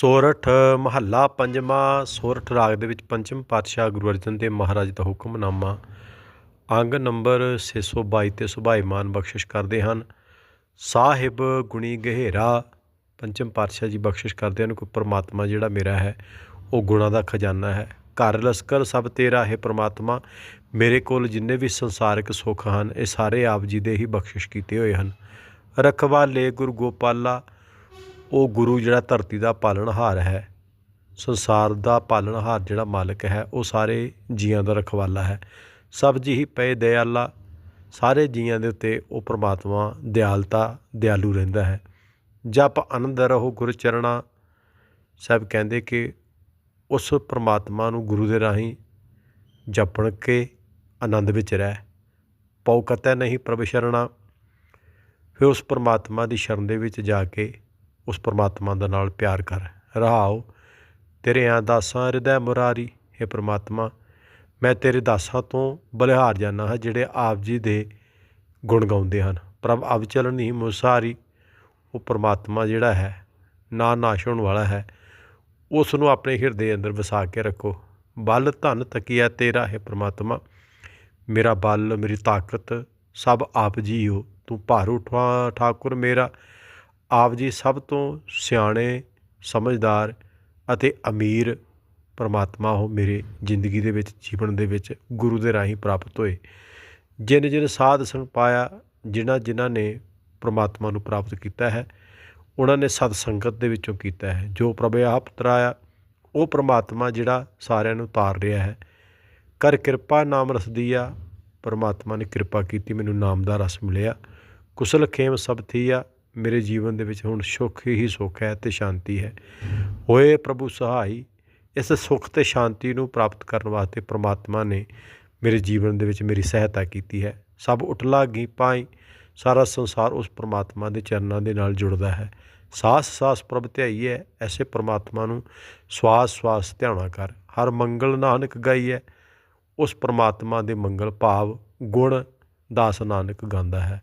ਸੋਰਠ ਮਹੱਲਾ ਪੰਜਵਾਂ, ਸੋਰਠ ਰਾਗ ਦੇ ਵਿੱਚ ਪੰਚਮ ਪਾਤਸ਼ਾਹ ਗੁਰੂ ਅਰਜਨ ਦੇਵ ਮਹਾਰਾਜ ਦਾ ਹੁਕਮਨਾਮਾ ਅੰਗ ਨੰਬਰ 622 ਤੇ ਸੁਭਾਈਮਾਨ ਬਖਸ਼ਿਸ਼ ਕਰਦੇ ਹਨ। ਸਾਹਿਬ ਗੁਣੀ ਗਹਿਰਾ, ਪੰਚਮ ਪਾਤਸ਼ਾਹ ਜੀ ਬਖਸ਼ਿਸ਼ ਕਰਦੇ ਹਨ ਕਿ ਪ੍ਰਮਾਤਮਾ ਜਿਹੜਾ ਮੇਰਾ ਹੈ, ਉਹ ਗੁਣਾ ਦਾ ਖਜ਼ਾਨਾ ਹੈ। ਘਰ ਲਸਕਰ ਸਭ ਤੇਰਾ ਹੈ ਪ੍ਰਮਾਤਮਾ, ਮੇਰੇ ਕੋਲ ਜਿੰਨੇ ਵੀ ਸੰਸਾਰਿਕ ਸੁੱਖ ਹਨ, ਇਹ ਸਾਰੇ ਆਪ ਜੀ ਦੇ ਹੀ ਬਖਸ਼ਿਸ਼ ਕੀਤੇ ਹੋਏ ਹਨ। ਰਖਵਾਲੇ ਗੁਰੂ ਗੋਪਾਲਾ ਉਹ ਗੁਰੂ ਜਿਹੜਾ ਧਰਤੀ ਦਾ ਪਾਲਣਹਾਰ ਹੈ, ਸੰਸਾਰ ਦਾ ਪਾਲਣਹਾਰ ਜਿਹੜਾ ਮਾਲਕ ਹੈ, ਉਹ ਸਾਰੇ ਜੀਆਂ ਦਾ ਰਖਵਾਲਾ ਹੈ। ਸਭ ਜੀ ਹੀ ਪਏ ਦਇਆਲਾ ਸਾਰੇ ਜੀਆਂ ਦੇ ਉੱਤੇ ਉਹ ਪ੍ਰਮਾਤਮਾ ਦਿਆਲਤਾ, ਦਿਆਲੂ ਰਹਿੰਦਾ ਹੈ। ਜਪ ਆਨੰਦ ਰਹੋ ਗੁਰ ਚਰਣਾ ਸਾਹਿਬ ਕਹਿੰਦੇ ਕਿ ਉਸ ਪ੍ਰਮਾਤਮਾ ਨੂੰ ਗੁਰੂ ਦੇ ਰਾਹੀਂ ਜਪਣ ਕੇ ਆਨੰਦ ਵਿੱਚ ਰਹਿ। ਪਉ ਕਤੈ ਨਹੀਂ ਪ੍ਰਭ ਸ਼ਰਣਾ, ਫਿਰ ਉਸ ਪ੍ਰਮਾਤਮਾ ਦੀ ਸ਼ਰਨ ਦੇ ਵਿੱਚ ਜਾ ਕੇ ਉਸ ਪਰਮਾਤਮਾ ਦੇ ਨਾਲ ਪਿਆਰ ਕਰ। ਰਹਾਓ, ਤੇਰੇ ਆਂ ਦਾਸਾਂ ਹਿਰਦੈ ਮੁਰਾਰੀ, ਹੈ ਪਰਮਾਤਮਾ, ਮੈਂ ਤੇਰੇ ਦਾਸਾਂ ਤੋਂ ਬਲਿਹਾਰ ਜਾਣਾ ਹਾਂ ਜਿਹੜੇ ਆਪ ਜੀ ਦੇ ਗੁਣ ਗਾਉਂਦੇ ਹਨ। ਪ੍ਰਭ ਅਵ ਚਲਣੀ ਮੁਸਾਰੀ, ਉਹ ਪਰਮਾਤਮਾ ਜਿਹੜਾ ਹੈ, ਨਾ ਨਾਸ਼ ਹੋਣ ਵਾਲਾ ਹੈ। ਉਸ ਨੂੰ ਆਪਣੇ ਹਿਰਦੇ ਅੰਦਰ ਵਸਾ ਕੇ ਰੱਖੋ। ਬਲ ਧਨ ਤਕੀਆ ਤੇਰਾ, ਹੈ ਪਰਮਾਤਮਾ, ਮੇਰਾ ਬਲ, ਮੇਰੀ ਤਾਕਤ ਸਭ ਆਪ ਜੀ ਹੋ ਤੂੰ ਭਾਰੂ ਠਾ ਠਾਕੁਰ ਮੇਰਾ ਆਪ ਜੀ ਸਭ ਤੋਂ ਸਿਆਣੇ, ਸਮਝਦਾਰ ਅਤੇ ਅਮੀਰ ਪਰਮਾਤਮਾ ਉਹ ਮੇਰੇ ਜ਼ਿੰਦਗੀ ਦੇ ਵਿੱਚ, ਜੀਵਨ ਦੇ ਵਿੱਚ ਗੁਰੂ ਦੇ ਰਾਹੀਂ ਪ੍ਰਾਪਤ ਹੋਏ। ਜਿਨ ਜਿਨ ਸਾਧ ਸੰਗ ਪਾਇਆ, ਜਿਨ੍ਹਾਂ ਜਿਨ੍ਹਾਂ ਨੇ ਪਰਮਾਤਮਾ ਨੂੰ ਪ੍ਰਾਪਤ ਕੀਤਾ ਹੈ, ਉਹਨਾਂ ਨੇ ਸਤ ਸੰਗਤ ਦੇ ਵਿੱਚੋਂ ਕੀਤਾ ਹੈ। ਜੋ ਪ੍ਰਭੇ ਆਪ ਤਰਾਇਆ ਉਹ ਪਰਮਾਤਮਾ ਜਿਹੜਾ ਸਾਰਿਆਂ ਨੂੰ ਤਾਰ ਰਿਹਾ ਹੈ। ਕਰ ਕਿਰਪਾ ਨਾਮ ਰਸ ਦੀਆ ਪਰਮਾਤਮਾ ਨੇ ਕਿਰਪਾ ਕੀਤੀ, ਮੈਨੂੰ ਨਾਮ ਦਾ ਰਸ ਮਿਲਿਆ। ਕੁਸਲ ਖੇਮ ਸਭ ਥੀਆ ਮੇਰੇ ਜੀਵਨ ਦੇ ਵਿੱਚ ਹੁਣ ਸੁੱਖ ਹੀ ਸੁੱਖ ਹੈ ਤੇ ਸ਼ਾਂਤੀ ਹੈ। ਹੋਏ ਪ੍ਰਭੂ ਸਹਾਈ, ਇਸ ਸੁੱਖ ਤੇ ਸ਼ਾਂਤੀ ਨੂੰ ਪ੍ਰਾਪਤ ਕਰਨ ਵਾਸਤੇ ਪ੍ਰਮਾਤਮਾ ਨੇ ਮੇਰੇ ਜੀਵਨ ਦੇ ਵਿੱਚ ਮੇਰੀ ਸਹਾਇਤਾ ਕੀਤੀ ਹੈ। ਸਭ ਉਟਲਾ ਗੀ ਪਾਈ, ਸਾਰਾ ਸੰਸਾਰ ਉਸ ਪ੍ਰਮਾਤਮਾ ਦੇ ਚਰਨਾਂ ਦੇ ਨਾਲ ਜੁੜਦਾ ਹੈ। ਸਾਸ ਸਾਸ ਪ੍ਰਭ ਧਿਆਈ ਹੈ, ਐਸੇ ਪ੍ਰਮਾਤਮਾ ਨੂੰ ਸਵਾਸ ਸਵਾਸ ਧਿਆਉਣਾ ਕਰ। ਹਰ ਮੰਗਲ ਨਾਨਕ ਗਾਈ ਹੈ ਉਸ ਪ੍ਰਮਾਤਮਾ ਦੇ ਮੰਗਲ ਭਾਵ ਗੁਣ ਦਾਸ ਨਾਨਕ ਗਾਉਂਦਾ ਹੈ।